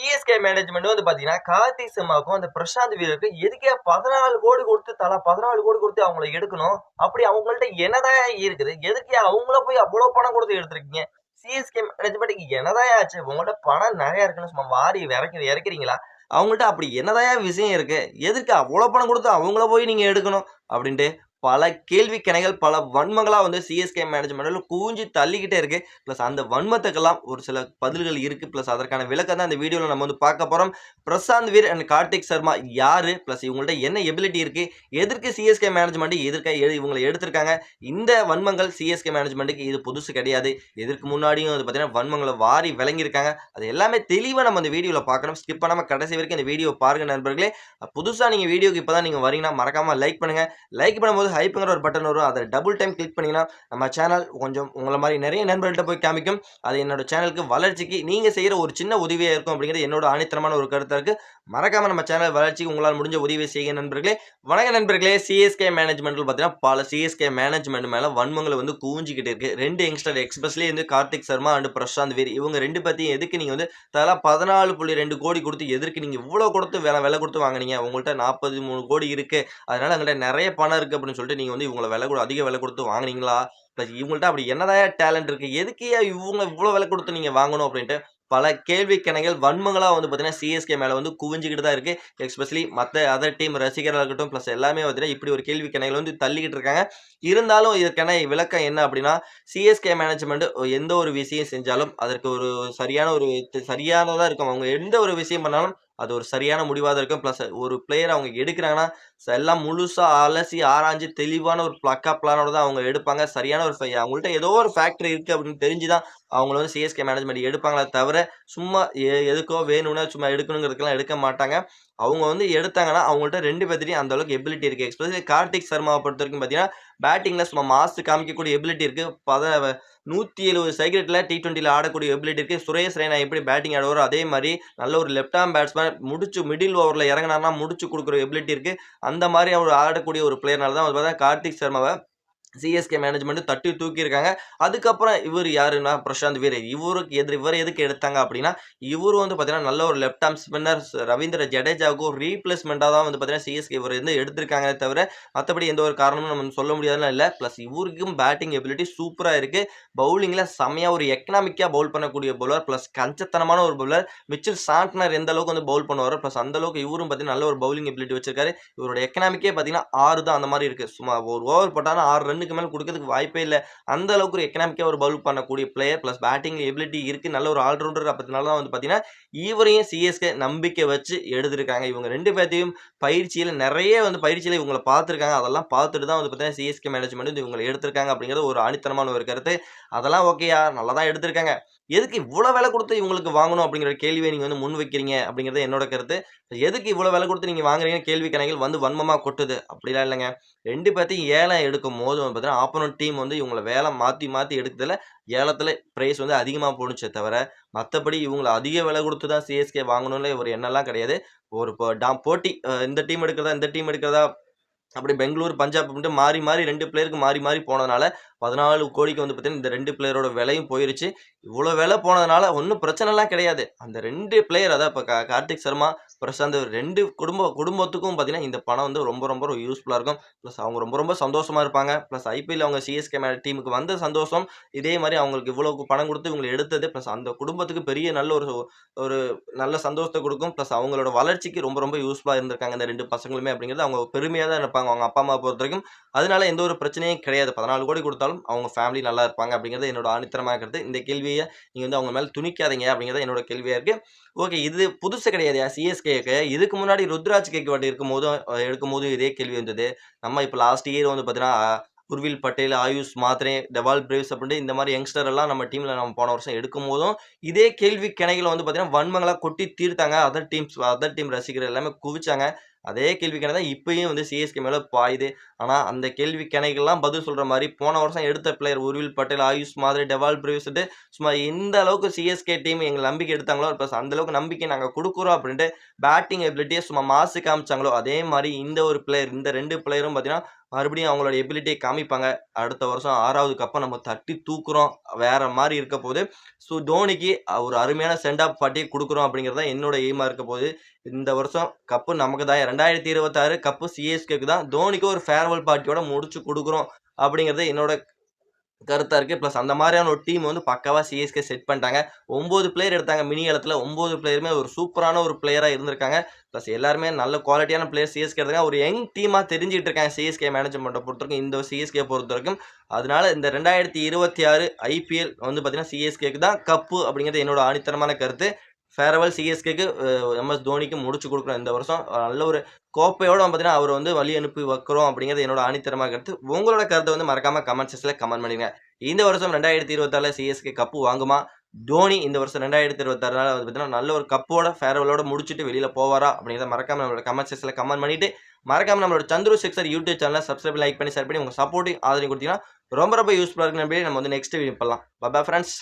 CSK management வந்து பாத்தீங்கன்னா கார்த்தி சிம்மாவுக்கும் அந்த பிரசாந்த் வீரருக்கு எதுக்கே பதினாலு கோடி கொடுத்து தலா பதினாலு கோடி கொடுத்து அவங்கள எடுக்கணும்? அப்படி அவங்கள்ட்ட என்னதான் இருக்குது? எதுக்கே அவங்கள போய் அவ்வளவு பணம் கொடுத்து எடுத்திருக்கீங்க? சிஎஸ்கே மேனேஜ்மெண்ட்டுக்கு என்னதான் ஆச்சு? உங்கள்ட்ட பணம் நிறைய இருக்குன்னு சும்மா வாரி இறக்கி இறக்குறீங்களா அவங்கள்ட்ட அப்படி என்னதான் விஷயம் இருக்கு? எதுக்கு அவ்வளோ பணம் கொடுத்து அவங்கள போய் நீங்கள் எடுக்கணும்? அப்படின்ட்டு பல கேள்வி கிணைகள் பல வன்மங்களாக வந்து சிஎஸ்கே மேனேஜ்மெண்ட்டில் கூஞ்சி தள்ளிக்கிட்டே இருக்குது ப்ளஸ் அந்த வன்மத்துக்கெல்லாம் ஒரு சில பதில்கள் இருக்குது ப்ளஸ் அதற்கான விளக்கம் தான் அந்த வீடியோவில் நம்ம வந்து பார்க்க போகிறோம் பிரசாந்த் வீர் அண்ட் கார்த்திக் சர்மா யார்? ப்ளஸ் இவங்கள்ட்ட என்ன எபிலிட்டி இருக்குது எதற்கு சிஎஸ்கே மேனேஜ்மெண்ட் எதிர்க்க எது- இவங்களை எடுத்திருக்காங்க. இந்த வன்மங்கள் சிஎஸ்கே மேனேஜ்மெண்ட்டுக்கு இது புதுசு கிடையாது. எதற்கு முன்னாடியும் வந்து பார்த்தீங்கன்னா வன்மங்களை வாரி விளங்கியிருக்காங்க. அது எல்லாமே தெளிவாக நம்ம இந்த வீடியோவில் பார்க்கணும். ஸ்கிப் பண்ணாமல் கடைசி வரைக்கும் இந்த வீடியோ பாருங்கள் நண்பர்களே. புதுசாக நீங்கள் வீடியோக்கு இப்போ தான் நீங்கள் வரீங்கன்னா மறக்காமல் லைக் பண்ணுங்கள் லைக் பண்ணும்போது ஹைப்புங்கிற ஒரு பட்டன் வரும். அதை டபுள் டைம் கிளிக் பண்ணிங்கன்னா நம்ம சேனல் கொஞ்சம் உங்களை மாதிரி நிறைய நண்பர்கள்ட்ட போய் காமிக்கும். அது என்னோட சேனலுக்கு வளர்ச்சிக்கு நீங்கள் செய்கிற ஒரு சின்ன உதவியாக இருக்கும் அப்படிங்கிறது என்னோட ஆணித்தரமான ஒரு கருத்தாக இருக்குது மறக்காமல் நம்ம சேனல் வளர்ச்சிக்கு உங்களால் முடிஞ்ச உதவி செய்ய நண்பர்களே. வணக்க நண்பர்களே. சிஎஸ்கே மேனேஜ்மெண்ட்டில் பார்த்தீங்கன்னா பல சிஎஸ்கே மேனேஜ்மெண்ட் மேலே வன்மங்களை வந்து கூஞ்சிக்கிட்டு இருக்குது ரெண்டு யங்ஸ்டர் எக்ஸ்பிரஸ்லேயே வந்து கார்த்திக் சர்மா அண்ட் பிரசாந்த் வீர். இவங்க ரெண்டு பற்றியும் எதுக்கு நீங்கள் வந்து தலா பதினாலு புள்ளி ரெண்டு கோடி கொடுத்து எதற்கு நீங்கள் இவ்வளோ கொடுத்து விலை விலை கொடுத்து வாங்குனீங்க? உங்கள்கிட்ட நாற்பது மூணு கோடி இருக்குது அதனால் எங்கள்கிட்ட நிறைய பணம் இருக்குது அப்படின்னு சொல்லிட்டு நீங்கள் வந்து இவங்களை விலை கூட அதிக விலை கொடுத்து வாங்குனீங்களா? ப்ளஸ் இவங்கள்ட்ட அப்படி என்னதான் டேலண்ட் இருக்கு எதுக்கே இவங்க இவ்வளோ விலை கொடுத்து நீங்கள் வாங்கணும் அப்படின்ட்டு பல கேள்வி கிணைகள் வன்மங்களாக வந்து பார்த்தீங்கன்னா சிஎஸ்கே மேலே வந்து குவிஞ்சிக்கிட்டு தான் இருக்குது எஸ்பெஷலி மற்ற அதர் டீம் ரசிகராக இருக்கட்டும் ப்ளஸ் எல்லாமே பார்த்தீங்கன்னா இப்படி ஒரு கேள்வி கிணைகள் வந்து தள்ளிக்கிட்டு இருக்காங்க. இருந்தாலும் இதற்கான விளக்கம் என்ன அப்படின்னா சிஎஸ்கே மேனேஜ்மெண்ட் எந்த ஒரு விஷயம் செஞ்சாலும் அதற்கு ஒரு சரியான ஒரு சரியானதாக இருக்கும். அவங்க எந்த ஒரு விஷயம் பண்ணாலும் அது ஒரு சரியான முடிவாக தான் இருக்கும். ப்ளஸ் ஒரு பிளேயர் அவங்க எடுக்கிறாங்கன்னா எல்லாம் முழுசாக அலசி ஆராய்ஞ்சு தெளிவான ஒரு ப்ளக்கா பிளானோட தான் அவங்க எடுப்பாங்க. சரியான ஒரு அவங்கள்ட்ட ஏதோ ஒரு ஃபேக்டரி இருக்குது அப்படின்னு தெரிஞ்சு தான் அவங்கள வந்து சிஎஸ்கே மேனேஜ்மெண்ட் எடுப்பாங்களே தவிர சும்மா எதுக்கோ வேணும்னா சும்மா எடுக்கணுங்கிறதுக்கெல்லாம் எடுக்க மாட்டாங்க. அவங்க வந்து எடுத்தாங்கன்னா அவங்கள்ட்ட ரெண்டு பேர்த்தையும் அந்த அளவுக்கு எபிலிட்டி இருக்குது எக்ஸ்பெஷலி கார்த்திக் சர்மாவை பொறுத்த வரைக்கும் பார்த்தீங்கன்னா பேட்டிங்கில் சும்மா மாசு காமிக்கக்கூடிய எபிலிட்டி இருக்குது பத நூற்றி எழுபது சைக்கிளில் டி டுவெண்ட்டியில் ஆடக்கூடிய எபிலிட்டி இருக்குது சுரேஷ் ரெய்னா எப்படி பேட்டிங் ஆடுவாரோ அதே மாதிரி நல்ல ஒரு லெஃப்ட் ஆம் பேட்ஸ்மேன் முடிச்சு மிடில் ஓவரில் இறங்கினார்னா முடிச்சு கொடுக்குற எபிலிட்டி இருக்குது அந்த மாதிரி அவர் ஆடக்கூடிய ஒரு பிளேயர்னால தான் அவர் பார்த்தா கார்த்திக் சர்மாவை சிஎஸ்கே மேனேஜ்மெண்ட் தட்டி தூக்கியிருக்காங்க. அதுக்கப்புறம் இவர் யாருன்னா? பிரசாந்த் வீர். இவருக்கு எதிர் இவர் எதுக்கு எடுத்தாங்க அப்படின்னா இவர் வந்து பார்த்தீங்கன்னா நல்ல ஒரு லெஃப்ட் ஆர்ம் ஸ்பின்னர் ரவீந்திர ஜடேஜாவுக்கும் ரீப்ளேஸ்மெண்ட்டாக தான் வந்து பார்த்தீங்கன்னா சிஎஸ்கே இவர் வந்து எடுத்திருக்காங்களே தவிர மற்றபடி எந்த ஒரு காரணமும் நம்ம சொல்ல முடியாதுலாம் இல்லை. ப்ளஸ் இவருக்கும் பேட்டிங் எபிலிட்டி சூப்பராக இருக்குது பவுலிங்கில் செம்மையாக ஒரு எக்கனாமிக்காக பவுல் பண்ணக்கூடிய பவுலர் ப்ளஸ் கஞ்சத்தனமான ஒரு பவுலர் மிச்சில் சாண்ட்னர் எந்த அளவுக்கு வந்து பவுல் பண்ணுவார் ப்ளஸ் அந்த அளவுக்கு இவரும் பார்த்தீங்கன்னா நல்ல ஒரு பவுலிங் எபிலிட்டி வச்சிருக்காரு. இவரோட எக்கனாமிக்கே பார்த்தீங்கன்னா ஆறு தான் அந்த மாதிரி இருக்குது சும்மா ஒரு ஓவர் போட்டாலும் ஆறு ரன் ரன்னுக்கு மேலே கொடுக்கறதுக்கு வாய்ப்பே இல்லை. அந்த அளவுக்கு ஒரு எக்கனாமிக்காக ஒரு பவுல் பண்ணக்கூடிய பிளேயர் ப்ளஸ் பேட்டிங் எபிலிட்டி இருக்குது நல்ல ஒரு ஆல்ரவுண்டர் அப்படினால தான் வந்து பார்த்தீங்கன்னா இவரையும் சிஎஸ்கே நம்பிக்கை வச்சு எடுத்திருக்காங்க. இவங்க ரெண்டு பேர்த்தையும் பயிற்சியில் நிறைய வந்து பயிற்சியில் இவங்களை பார்த்துருக்காங்க. அதெல்லாம் பார்த்துட்டு தான் வந்து பார்த்தீங்கன்னா சிஎஸ்கே மேனேஜ்மெண்ட் வந்து இவங்களை எடுத்திருக்காங்க அப்படிங்கிறது ஒரு அனித்தனமான ஒரு கருத்து. அதெல்லாம் ஓகேயா நல்லா தான் எடுத்திருக்காங்க. எதுக்கு இவ்வளோ விலை கொடுத்து இவங்களுக்கு வாங்கணும் அப்படிங்கிற கேள்வியை நீங்கள் வந்து முன் வைக்கிறீங்க அப்படிங்கிறது என்னோட கருத்து. எதுக்கு இவ்வளோ விலை கொடுத்து நீங்கள் வாங்குறீங்க கேள்வி கணக்கில் வந்து வன்மமாக கொட்டுது. அப்படிலாம் இல்லைங்க. ரெண்டு பேர்த்தையும் ஏலம் எடுக்கும் போது வந்து பார்த்தீங்கன்னா ஆப்போனட் டீம் வந்து இவங்களை வேலை மாற்றி மாற்றி எடுக்கிறதுல ஏலத்தில் ப்ரைஸ் வந்து அதிகமாக போணுச்சே தவிர மற்றபடி இவங்களை அதிக விலை கொடுத்து தான் சிஎஸ்கே வாங்கணும்ல ஒரு எண்ணெல்லாம் கிடையாது. ஒரு இப்போ டா போட்டி இந்த டீம் எடுக்கிறதா இந்த டீம் எடுக்கிறதா அப்படி பெங்களூர் பஞ்சாப் அப்படின்ட்டு மாறி மாறி ரெண்டு பிளேயருக்கு மாறி மாறி போனதுனால பதினாலு கோடிக்கு வந்து பார்த்தீங்கன்னா இந்த ரெண்டு பிளேயரோட விலையும் போயிருச்சு. இவ்வளோ வேலை போனதுனால ஒன்றும் பிரச்சனைலாம் கிடையாது. அந்த ரெண்டு பிளேயர் அதான் இப்போ கார்த்திக் சர்மா பிரசாந்த் ரெண்டு குடும்ப குடும்பத்துக்கும் பார்த்தீங்கன்னா இந்த பணம் வந்து ரொம்ப ரொம்ப யூஸ்ஃபுல்லாக இருக்கும். ப்ளஸ் அவங்க ரொம்ப ரொம்ப சந்தோஷமாக இருப்பாங்க. ப்ளஸ் ஐபிஎல் அவங்க சிஎஸ்கே டீமுக்கு வந்த சந்தோஷம். இதே மாதிரி அவங்களுக்கு இவ்வளோ பணம் கொடுத்து இவங்களை எடுத்தது. ப்ளஸ் அந்த குடும்பத்துக்கு பெரிய நல்ல ஒரு ஒரு நல்ல சந்தோஷத்தை கொடுக்கும். ப்ளஸ் அவங்களோட வளர்ச்சிக்கு ரொம்ப ரொம்ப யூஸ்ஃபுல்லாக இருந்திருக்காங்க இந்த ரெண்டு பசங்களுமே அப்படிங்கிறது அவங்க பெருமையாக தான் இருப்பாங்க அவங்க அப்பா அம்மா பொறுத்த வரைக்கும். அதனால எந்த ஒரு பிரச்சனையும் கிடையாது. பதினாலு கோடி கொடுத்தாலும் அவங்க ஃபேமிலி நல்லா இருப்பாங்க அப்படிங்கிறது என்னோட ஆணித்தரமாக இருக்கிறது இந்த கேள்வியை நீங்கள் வந்து அவங்க மேலே துணிக்காதீங்க அப்படிங்கிறது என்னோட கேள்வியாக இருக்குது ஓகே இது புதுசு கிடையாது. சிஎஸ்கேக்கு இதுக்கு முன்னாடி ருத்ராஜ் கேக்வாட் இருக்கும்போதும் அஹ், எடுக்கும்போது இதே கேள்வி வந்தது நம்ம இப்போ லாஸ்ட் இயர் வந்து பார்த்தீங்கன்னா உர்வில் பட்டேல் ஆயுஷ் மாத்ரே டெவால் பிரேவ்ஸ் அப்படின்ட்டு இந்த மாதிரி யங்ஸ்டர் எல்லாம் நம்ம டீமில் நம்ம போன வருஷம் எடுக்கும் போதும் இதே கேள்வி கிணைகளை வந்து பார்த்தீங்கன்னா வன்மங்களாக கொட்டி தீர்த்தாங்க. அதர் டீம்ஸ் அதர் டீம் ரசிகர் எல்லாமே குவிச்சாங்க. அதே கேள்விக்கணை தான் இப்பயும் வந்து சிஎஸ்கே மேலே பாயுது. ஆனால் அந்த கேள்வி கணைக்கெல்லாம் பதில் சொல்கிற மாதிரி போன வருஷம் எடுத்த பிளேயர் உருவில் பட்டேல், ஆயுஷ் மாதிரி, டெவால் பிரேவிஸ்ன்ட்டு சும்மா எந்த அளவுக்கு சிஎஸ்கே டீம் எங்களை நம்பிக்கை எடுத்தாங்களோ, ப்ளஸ் அந்தளவுக்கு நம்பிக்கை நாங்கள் கொடுக்குறோம் அப்படின்ட்டு பேட்டிங் எபிலிட்டியை சும்மா மாசு காமிச்சாங்களோ, அதே மாதிரி இந்த ஒரு பிளேயர் இந்த ரெண்டு பிளேயரும் பார்த்தீங்கன்னா, மறுபடியும் அவங்களோட எபிலிட்டியை காமிப்பாங்க. அடுத்த வருஷம் 6வது கப்ப நம்ம தட்டி தூக்குறோம். வேற மாதிரி இருக்க போது. ஸோ தோனிக்கு ஒரு அருமையான சென்ட் ஆஃப் பார்ட்டி கொடுக்குறோம் அப்படிங்கிறது தான் என்னோட எய்மாக இருக்க போது. இந்த வருஷம் கப்பு நமக்கு தான் 2026 கப்பு சிஎஸ்கேக்கு தான். தோனிக்கு ஒரு ஃபேர்வெல் பார்ட்டியோட முடிச்சு கொடுக்குறோம் அப்படிங்கிறது என்னோட கருத்தாக இருக்குது ப்ளஸ் அந்த மாதிரியான ஒரு டீம் வந்து பக்காவாக சிஎஸ்கே செட் பண்ணிட்டாங்க. ஒம்பது பிளேயர் எடுத்தாங்க மினி இடத்துல ஒம்பது பிளேயருமே ஒரு சூப்பரான ஒரு பிளேயராக இருந்திருக்காங்க. ப்ளஸ் எல்லாருமே நல்ல குவாலிட்டியான பிளேயர் சிஎஸ்கே எடுத்தாங்க. ஒரு யங் டீமாக தெரிஞ்சுட்டு இருக்காங்க சிஎஸ்கே மேனேஜ்மெண்ட்ட பொறுத்தவரைக்கும். இந்த சிஎஸ்கே பொறுத்த வரைக்கும் அதனால இந்த 2026 ஐபிஎல் வந்து பார்த்தீங்கன்னா, சிஎஸ்கேக்கு தான் கப்பு அப்படிங்கிறது என்னோட ஆணித்தரமான கருத்து. ஃபேர்வெல் சிஎஸ்கேக்கு எம்.எஸ். தோனிக்கு முடிச்சு கொடுக்குறோம் இந்த வருஷம். நல்ல ஒரு கோப்பையோட பார்த்தீங்கன்னா, அவர் வந்து வழி அனுப்பி வைக்கிறோம் அப்படிங்கிறது என்னோட ஆணித்தரமாக கருத்து. உங்களோட கருத்தை வந்து மறக்காம கமெண்ட் செக்ஷன்ல கமெண்ட் பண்ணிருங்க. இந்த வருஷம் 2026ல சிஎஸ்கே கப்பு வாங்குமா? தோனி இந்த வருஷம் 2026ல வந்து பார்த்தீங்கன்னா, நல்ல ஒரு கப்போட ஃபேர்வெலோட முடிச்சுட்டு வெளியில் போவாரா? அப்படிங்கிறத மறக்காம நம்மளோட கமெண்ட் செக்ஷன்ல கமெண்ட் பண்ணிட்டு, மறக்காம நம்மளோட சந்துரு சிக்ஸர் யூடியூப் சேனல சப்ஸ்கிரைப், லைக் பண்ணி, ஷேர் பண்ணி உங்க சப்போர்ட்டிங் ஆதரவு கொடுத்தீங்கன்னா ரொம்ப ரொம்ப யூஸ்ஃபுல்லாக இருக்கு நம்ம வந்து நெக்ஸ்ட் வீடியோ பண்ணலாம். Bye friends